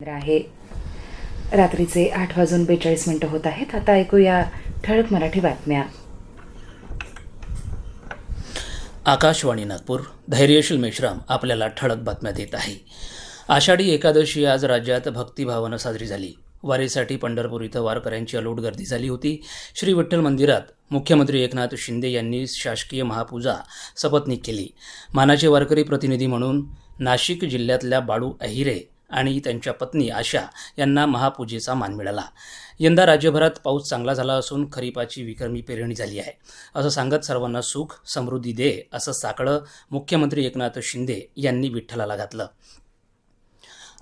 केंद्र आहे. रात्रीचे आठ वाजून बेचाळीस मिनिटं होत आहेत. आता ऐकूया ठळक मराठी बातम्या. आकाशवाणी नागपूर धैर्यशील मेश्राम आपल्याला ठळक बातम्या देत आहे. आषाढी एकादशी आज राज्यात भक्तिभावानं साजरी झाली. वारीसाठी पंढरपूर इथं वारकऱ्यांची अलोट गर्दी झाली होती. श्री विठ्ठल मंदिरात मुख्यमंत्री एकनाथ शिंदे यांनी शासकीय महापूजा सपत्नीक केली. मानाचे वारकरी प्रतिनिधी म्हणून नाशिक जिल्ह्यातल्या बाळू अहिरे आणि त्यांच्या पत्नी आशा यांना महापूजेचा मान मिळाला. यंदा राज्यभरात पाऊस चांगला झाला असून खरीपाची विक्रमी पेरणी झाली आहे. असं सांगत सर्वांना सुख समृद्धी दे असं साकडं मुख्यमंत्री एकनाथ शिंदे यांनी विठ्ठलाला घातलं.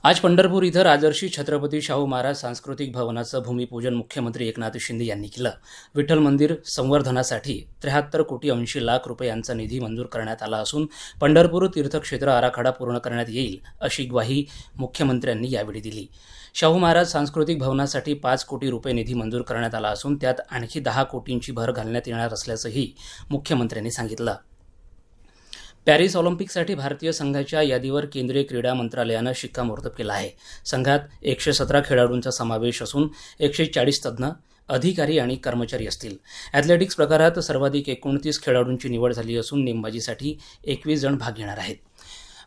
आज पंढरपूर इथं राजर्षी छत्रपती शाहू महाराज सांस्कृतिक भवनाचं भूमिपूजन मुख्यमंत्री एकनाथ शिंदे यांनी केलं. विठ्ठल मंदिर संवर्धनासाठी त्र्याहत्तर कोटी ऐंशी लाख रुपयांचा निधी मंजूर करण्यात आला असून पंढरपूर तीर्थक्षेत्र आराखडा पूर्ण करण्यात येईल अशी ग्वाही मुख्यमंत्र्यांनी यावेळी दिली. शाहू महाराज सांस्कृतिक भवनासाठी पाच कोटी रुपये निधी मंजूर करण्यात आला असून त्यात आणखी दहा कोटींची भर घालण्यात येणार असल्याचंही मुख्यमंत्र्यांनी सांगितलं. पॅरिस ऑलिम्पिकसाठी भारतीय संघाच्या यादीवर केंद्रीय क्रीडा मंत्रालयानं शिक्कामोर्तब केलं आहे. संघात एकशे सतरा खेळाडूंचा समावेश असून एकशे चाळीस तज्ज्ञ अधिकारी आणि कर्मचारी असतील. ॲथलेटिक्स प्रकारात सर्वाधिक एकोणतीस खेळाडूंची निवड झाली असून नेमबाजीसाठी एकवीस जण भाग घेणार आहेत.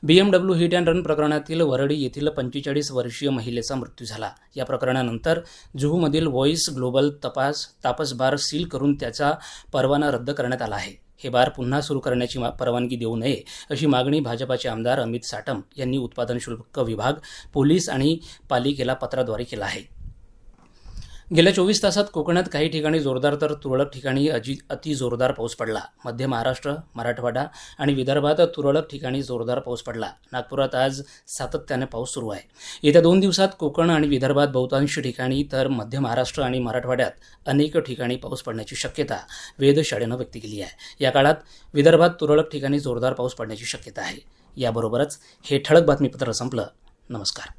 बीएमडब्ल्यू हिट अँड रन प्रकरणातील वरळी येथील पंचेचाळीस वर्षीय महिलेचा मृत्यू झाला. या प्रकरणानंतर जुहूमधील व्हॉइस ग्लोबल तपास तापस बार सील करून त्याचा परवाना रद्द करण्यात आला आहे. हे बार पुन्हा सुरू करण्याची मा- परवानगी देऊ नये अशी मागणी भाजपाचे आमदार अमित साटम यांनी उत्पादन शुल्क विभाग पोलीस आणि पालिकेला पत्राद्वारे केला आहे. गेल्या चोवीस तासात कोकणात काही ठिकाणी जोरदार तर तुरळक ठिकाणी अजी अति जोरदार पाऊस पडला. मध्य महाराष्ट्र मराठवाडा आणि विदर्भात तुरळक ठिकाणी जोरदार पाऊस पडला. नागपुरात आज सातत्याने पाऊस सुरू आहे. येत्या दोन दिवसात कोकण आणि विदर्भात बहुतांश ठिकाणी तर मध्य महाराष्ट्र आणि मराठवाड्यात अनेक ठिकाणी पाऊस पडण्याची शक्यता वेधशाळेनं व्यक्त केली आहे. या काळात विदर्भात तुरळक ठिकाणी जोरदार पाऊस पडण्याची शक्यता आहे. याबरोबरच हे ठळक बातमीपत्र संपलं. नमस्कार.